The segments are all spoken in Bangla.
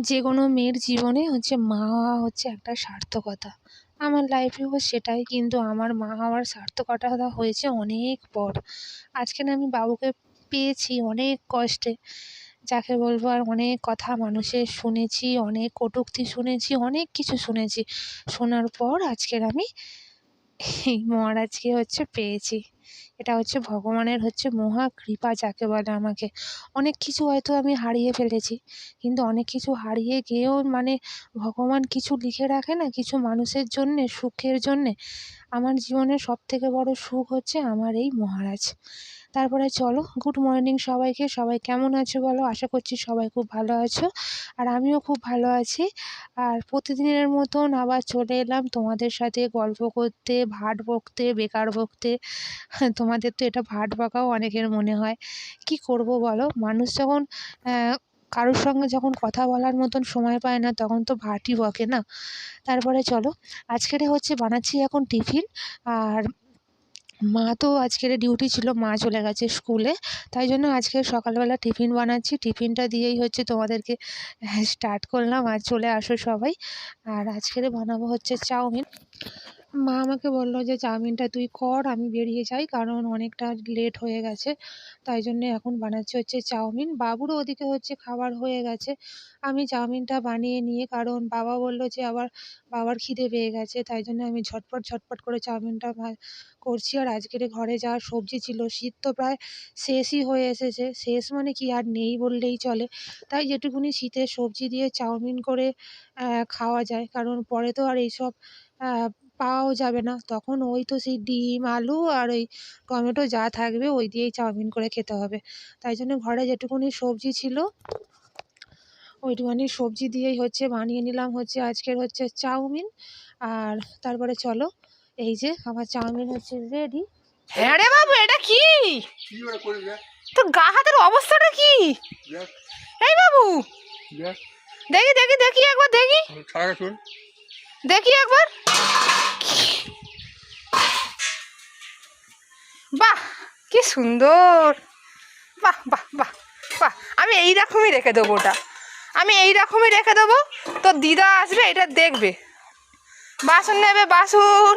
যে কোনো মেয়ের জীবনে হচ্ছে মা হওয়া হচ্ছে একটা সার্থকতা। আমার লাইফেও সেটাই, কিন্তু আমার মা হওয়ার সার্থকতাটা হয়েছে অনেক পর। আজকে আমি বাবুকে পেয়েছি অনেক কষ্টে। যাকে বলব আর অনেক কথা মানুষের শুনেছি, অনেক কটূক্তি শুনেছি, অনেক কিছু শুনেছি। শোনার পর আজকের আমি মহারাজকে হচ্ছে পেয়েছি। এটা হচ্ছে ভগবানের হচ্ছে মহা কৃপা যাকে বলে আমাকে। অনেক কিছু হয়তো আমি হারিয়ে ফেলেছি, কিন্তু অনেক কিছু হারিয়ে গিয়েও মানে ভগবান কিছু লিখে রাখে না কিছু মানুষের জন্যে, সুখের জন্যে। আমার জীবনের সবথেকে বড় সুখ হচ্ছে আমার এই মহারাজ। তারপরে চলো গুড মর্নিং সবাইকে। সবাই কেমন আছো বলো? আশা করছি সবাই খুব ভালো আছো। আর আমিও খুব ভালো আছি। আর প্রতিদিনের মতন আবার চলে এলাম তোমাদের সাথে গল্প করতে, ভাট বকতে, বেকার বকতে। তোমাদের তো এটা ভাট বকাও অনেকের মনে হয়। কি করব বলো? মানুষ যখন কারোর সঙ্গে যখন কথা বলার মতন সময় পায় না, তখন তো ভাটই বকে না? তারপরে চলো, আজকেরে হচ্ছে বানাচ্ছি এখন টিফিন। আর মা তো আজকের ডিউটি ছিল, মা চলে গেছে স্কুলে। তাই জন্য আজকে সকালবেলা টিফিন বানাচ্ছি। টিফিনটা দিয়েই হচ্ছে তোমাদেরকে স্টার্ট করলাম। আর চলে আসো সবাই। আর আজকের বানাবো হচ্ছে চাউমিন। মা আমাকে বলল যে, চাউমিনটা তুই কর, আমি বেরিয়ে যাই, কারণ অনেকটা লেট হয়ে গেছে। তাই জন্যে এখন বানাচ্ছি হচ্ছে চাউমিন। বাবুরও ওদিকে হচ্ছে খাবার হয়ে গেছে। আমি চাউমিনটা বানিয়ে নিয়ে, কারণ বাবা বলল যে, আবার বাবার খিদে পেয়ে গেছে, তাই জন্য আমি ঝটপট ঝটপট করে চাউমিনটা করছি। আর আজকের ঘরে যা সবজি ছিল, শীত তো প্রায় শেষই হয়ে এসেছে। শেষ মানে কি আর নেই বললেই চলে। তাই যেটুকুনি শীতের সবজি দিয়ে চাউমিন করে খাওয়া যায়, কারণ পরে তো আর এইসব পাওয়াও যাবে না। তখন ওই তো সেই ডিম আলু আর ওই টমেটো যা থাকবে ওই দিয়েই চাউমিন করে খেতে হবে। তাই জন্য ঘরে যেটুকুনি সবজি ছিল ওইটুখানি সবজি দিয়েই হচ্ছে বানিয়ে নিলাম হচ্ছে আজকের হচ্ছে চাউমিন। আর তারপরে চলো এই যে আমার চাউমিন হচ্ছে রেডি হ্যাঁ রে বাবু এটা কি? তোর গা হাতের অবস্থাটা কি? এই বাবু! দেখি। দেখি দেখি একবার দেখি। দেখি একবার। বাহ, কি সুন্দর। বাহ বাহ বাহ বাহ, আমি এই রকমই রেখে দেবো ওটা। আমি এই রকমই রেখে দেবো তোর দিদা আসবে, এটা দেখবে। বাসন নেবে, বাসন।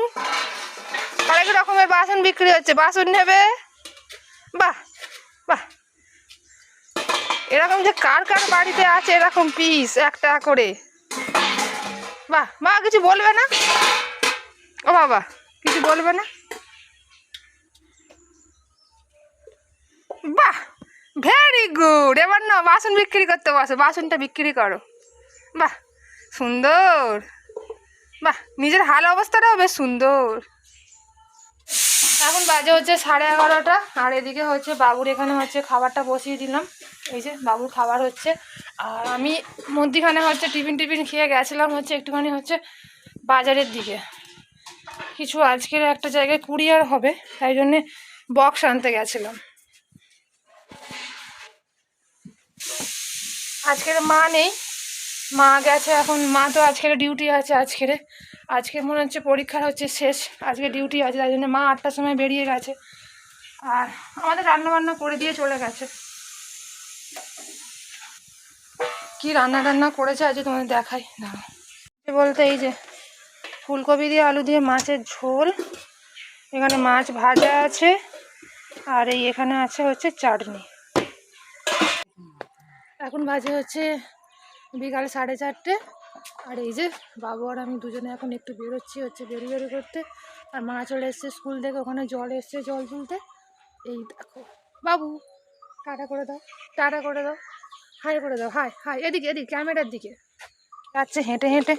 অনেক রকমের বাসন বিক্রি হচ্ছে, বাসন নেবে। বাহ বাহ। এরকম যে কার কার বাড়িতে আছে এরকম পিস একটা করে। বাহ, মা কিছু বলবে না? ও বাবা, কিছু বলবে না? বাহ ভেরি গুড এবার না বাসন বিক্রি করতে বসো, বাসনটা বিক্রি করো। বাহ, সুন্দর। বাহ, নিজের হাল অবস্থাটাও বেশ সুন্দর। এখন বাজে হচ্ছে সাড়ে এগারোটা, আর এদিকে হচ্ছে বাবুর এখানে হচ্ছে খাবারটা বসিয়ে দিলাম। এই যে, বাবুর খাবার হচ্ছে। আর আমি মধ্যিখানে হচ্ছে টিফিন টিফিন খেয়ে গেছিলাম হচ্ছে একটুখানি হচ্ছে বাজারের দিকে। কিছু আজকের একটা জায়গায় কুরিয়ার হবে, তাই জন্যে বক্স আনতে গেছিলাম। আজকের মা নেই। মা গেছে এখন। মা তো আজকের ডিউটি আছে আজকের। আজকে মনে হচ্ছে পরীক্ষার হচ্ছে শেষ। আজকে ডিউটি আছে, তাই জন্য মা আটটার সময় বেরিয়ে গেছে। আর আমাদের রান্না বান্না করে দিয়ে চলে গেছে। কি রান্না টান্না করেছে আজকে তোমাদের দেখাই। না বলতে এই যে ফুলকপি দিয়ে আলু দিয়ে মাছের ঝোল। এখানে মাছ ভাজা আছে। আর এই এখানে আছে হচ্ছে চাটনি। এখন বাজে হচ্ছে বিকাল সাড়ে চারটে। আর এই যে বাবু আর আমি দুজনে এখন একটু বেরোচ্ছি হচ্ছে বেরিয়ে বেরো করতে। আর মা চলে এসছে স্কুল থেকে ওখানে জল এসছে জল তুলতে। এই দেখো। বাবু টাটা করে দাও টাটা করে দাও হাই করে দাও হাই হাই এদিকে এদিকে ক্যামেরার দিকে। যাচ্ছে হেঁটে হেঁটে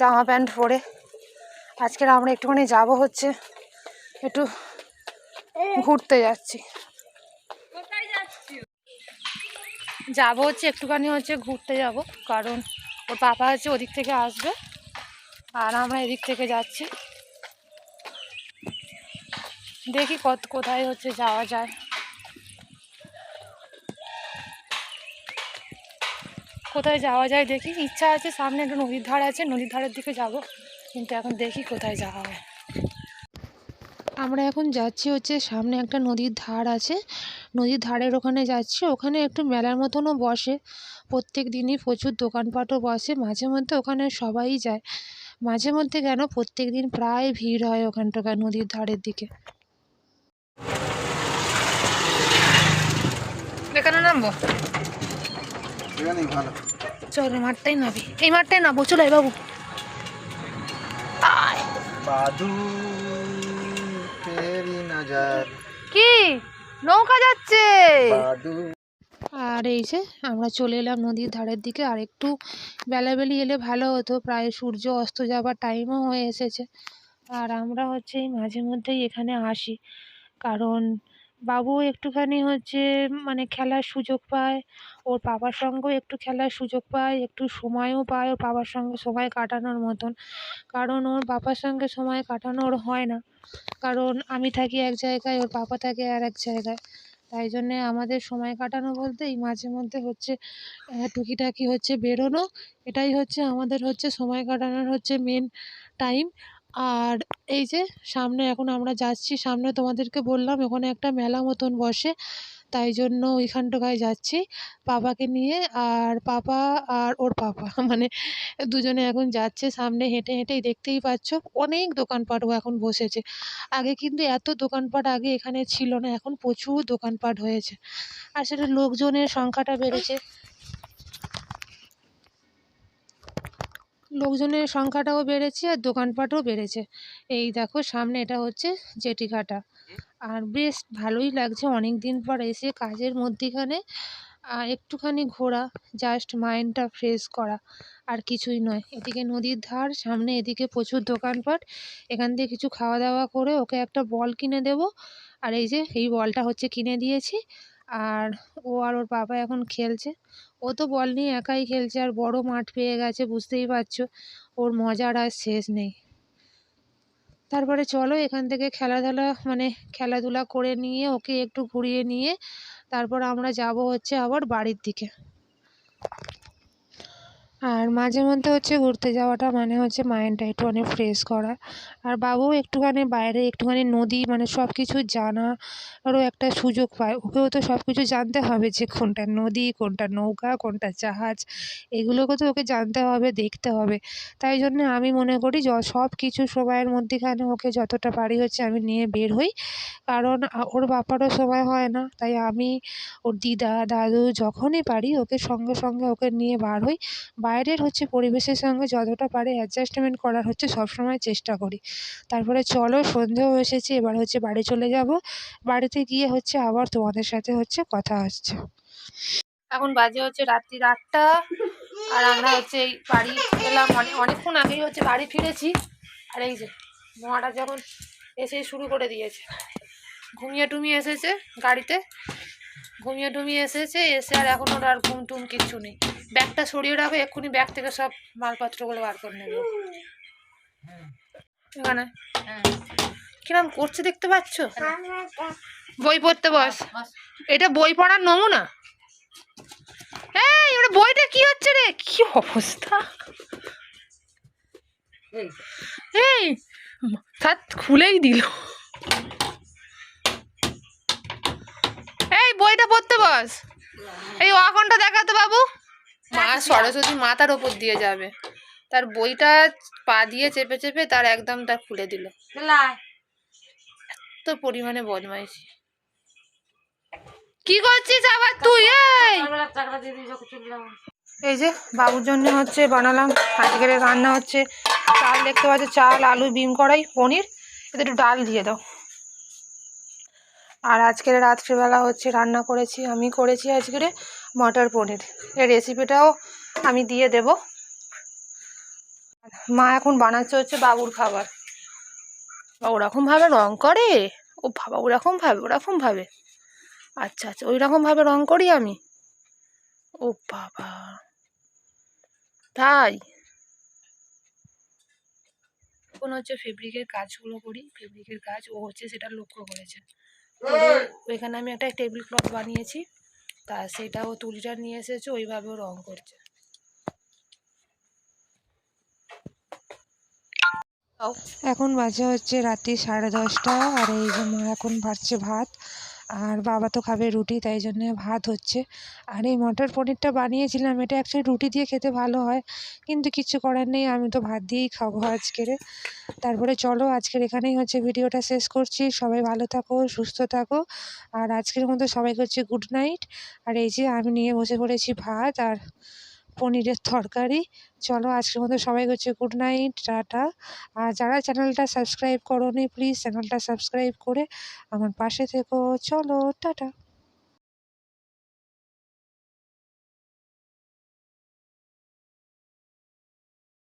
জামা প্যান্ট পরে। আজকের আমরা একটুখানি যাব হচ্ছে একটু ঘুরতে যাচ্ছি। যাব হচ্ছে, একটুখানি হচ্ছে ঘুরতে যাব, কারণ ওর পাপা হচ্ছে ওদিক থেকে আসবে, আর আমরা এদিক থেকে যাচ্ছি। দেখি কত, কোথায় হচ্ছে যাওয়া যায়। কোথায় যাওয়া যায় দেখি, ইচ্ছা আছে সামনে একটা নদীর ধার আছে, নদীর ধারের দিকে যাব, কিন্তু এখন দেখি কোথায় যাওয়া হয়। আমরা এখন যাচ্ছি হচ্ছে সামনে একটা নদীর ধার আছে নদীর ধারের ওখানে যাচ্ছি ওখানে একটু মেলার মতনও বসে। প্রত্যেক দিনই প্রচুর দোকানপাটও বসে মাঝে মধ্যে ওখানে সবাই যায়। মাঝে মধ্যে কেন প্রত্যেক দিন প্রায় ভিড় হয় ওখানটাকার নদীর ধারের দিকে। এখানে নামবো? ভালো। মাঠটাই নাবি এই মাঠটাই নাবো চলো এই বাবু। আয়। বাদু তেরি নজর। কি? নৌকা যাচ্ছে। আর এই যে আমরা চলে এলাম নদীর ধারের দিকে আর একটু বেলাবেলি এলে ভালো হতো। প্রায় সূর্য অস্ত যাবার টাইমও হয়ে এসেছে। আর আমরা হচ্ছে এই মাঝে মধ্যেই এখানে আসি। কারণ বাবু একটুখানি হচ্ছে মানে খেলার সুযোগ পায়। ওর বাবার সঙ্গেও একটু খেলার সুযোগ পায়, একটু সময়ও পায় ওর বাবার সঙ্গে সময় কাটানোর মতন। কারণ ওর বাবার সঙ্গে সময় কাটানোর হয় না। কারণ আমি থাকি এক জায়গায়, ওর বাবা থাকে আর এক জায়গায়। তাই জন্যে আমাদের সময় কাটানো বলতে এই মাঝে মধ্যে হচ্ছে টুকিটাকি হচ্ছে বেরোনো। এটাই হচ্ছে আমাদের হচ্ছে সময় কাটানোর হচ্ছে মেন টাইম আর এই যে সামনে এখন আমরা যাচ্ছি, সামনে তোমাদেরকে বললাম ওখানে একটা মেলা মতন বসে, তাই জন্য ওইখানটায় যাচ্ছি পাপাকে নিয়ে। আর পাপা আর ওর পাপা মানে দুজনে এখন যাচ্ছে সামনে হেঁটে হেঁটেই দেখতেই পাচ্ছ অনেক দোকানপাটও এখন বসেছে। আগে কিন্তু এত দোকানপাট আগে এখানে ছিল না, এখন প্রচুর দোকানপাট হয়েছে। আর সেটা লোকজনের সংখ্যাটা বেড়েছে। লোকজনের সংখ্যাটাও বেড়েছে আর দোকানপাটও বেড়েছে। এই দেখো সামনে এটা হচ্ছে জেটিঘাটা আর বেশ ভালোই লাগছে অনেক দিন পর এসে কাজের মধ্যিখানে আর একটুখানি ঘোরা জাস্ট মাইন্ডটা ফ্রেশ করা। আর কিছুই নয়, এদিকে নদীর ধার, সামনে এদিকে প্রচুর দোকানপাট। এখান থেকে কিছু খাওয়া দাওয়া করে ওকে একটা বল কিনে দেবো। আর এই যে, এই বলটা হচ্ছে কিনে দিয়েছি। আর ও আর ওর বাবা এখন খেলছে। ও তো বল নিয়ে একাই খেলছে আর বড় মাঠ পেয়ে গেছে, বুঝতেই পারছ। ওর মজার আর শেষ নেই। তারপরে চলো এখান থেকে খেলাধুলা মানে খেলাধুলা করে নিয়ে, ওকে একটু ঘুরিয়ে নিয়ে, তারপর আমরা যাব হচ্ছে আবার বাড়ির দিকে। আর মাঝে মধ্যে হচ্ছে ঘুরতে যাওয়াটা মানে হচ্ছে মাইন্ডটা একটুখানি ফ্রেশ করা। আর বাবু একটুখানি বাইরে, একটুখানি নদী মানে সব কিছু জানারও একটা সুযোগ পায়। ওকেও তো সব কিছু জানতে হবে যে কোনটা নদী, কোনটা নৌকা, কোনটা জাহাজ, এগুলোকে তো ওকে জানতে হবে, দেখতে হবে। তাই জন্য আমি মনে করি সব কিছু সময়ের মধ্যেখানে ওকে যতটা পারি হচ্ছে আমি নিয়ে বের হই। কারণ ওর বাপারও সময় হয় না, তাই আমি ওর দিদা, দাদু যখনই পারি ওকে সঙ্গে সঙ্গে ওকে নিয়ে বার হই। বাইরের হচ্ছে পরিবেশের সঙ্গে যতটা পারি অ্যাডজাস্টমেন্ট করার হচ্ছে সবসময় চেষ্টা করি। তারপরে চলো সন্ধেও এসেছে, এবার হচ্ছে বাড়ি চলে যাব। বাড়িতে গিয়ে হচ্ছে আবার তোমাদের সাথে হচ্ছে কথা হচ্ছে। এখন বাজে হচ্ছে রাত্রি আটটা, আর আমরা হচ্ছে এই বাড়ি এলাম অনেক অনেকক্ষণ আগেই হচ্ছে বাড়ি ফিরেছি। আর এই যে মহাটা যখন এসে শুরু করে দিয়েছে। ঘুমিয়ে টুমিয়ে এসেছে গাড়িতে। ঘুমিয়ে টুমিয়ে এসেছে এসে আর এখন ওর আর ঘুম টুম কিচ্ছু নেই। ব্যাগটা সরিয়ে রাখো এক্ষুনি ব্যাগ থেকে সব মালপত্রগুলো বার করে নেবে। এখানে। কিরম করছে দেখতে পাচ্ছ? বই পড়তে বস। এটা বই পড়ার নমুনা? এই ওটা বইটা কি হচ্ছে রে? কি অবস্থা? এই। সাত খুলেই দিল। পড়তে বস। এই অখনটা দেখাতো বাবু। মা সরস্বতী মাথার ওপর দিয়ে যাবে। তার বইটা পা দিয়ে চেপে চেপে তার একদম তার খুলে দিল। তো পরিমাণে বদমাইশি। কি করছিস আবার তুই? এই! এই যে বাবুর জন্য হচ্ছে বানালাম। আজকের রান্না হচ্ছে চাল দেখতে পাচ্ছ চাল আলু বিম কড়াই পনির। এতে একটু ডাল দিয়ে দাও। আর আজকের রাত্রিবেলা হচ্ছে রান্না করেছি, আমি করেছি আজকের মটর পনির। এই রেসিপিটাও আমি দিয়ে দেব। মা এখন বানাচ্ছে হচ্ছে বাবুর খাবার। বা ওরকমভাবে রং করে? ও বাবা ওরকম ভাবে ওরকম ভাবে আচ্ছা আচ্ছা ওই রকম ভাবে রং করি আমি? ও বাবা। তাই? এখন হচ্ছে ফেব্রিকের কাজগুলো করি। ফেব্রিকের কাজ ও হচ্ছে সেটা লক্ষ্য করেছে। করে ওইখানে আমি একটা টেবিল ক্লথ বানিয়েছি। তা সেটাও তুলিটা নিয়ে এসেছে ওইভাবেও রং করছে। এখন বাজে হচ্ছে রাত্রি সাড়ে দশটা আর এই যে মা এখন ভাজছে ভাত। আর বাবা তো খাবে রুটি, তাই জন্যে ভাত হচ্ছে। আর এই মটর পনিরটা বানিয়েছিলাম, এটা অ্যাকচুয়ালি রুটি দিয়ে খেতে ভালো হয়, কিন্তু কিচ্ছু করার নেই, আমি তো ভাত দিয়েই খাব আজকেরে। তারপরে চলো, আজকের এখানেই হচ্ছে ভিডিওটা শেষ করছি, সবাই ভালো থাকো, সুস্থ থাকো, আর আজকের মতো সবাইকে হচ্ছে গুড নাইট আর এই যে আমি নিয়ে বসে পড়েছি ভাত, আর পনিরের তরকারি। চলো আজকের মতো সবাই হচ্ছে গুড নাইট টাটা। আর যারা চ্যানেলটা সাবস্ক্রাইব করো প্লিজ চ্যানেলটা সাবস্ক্রাইব করে আমার পাশে থেকো। চলো, টাটা।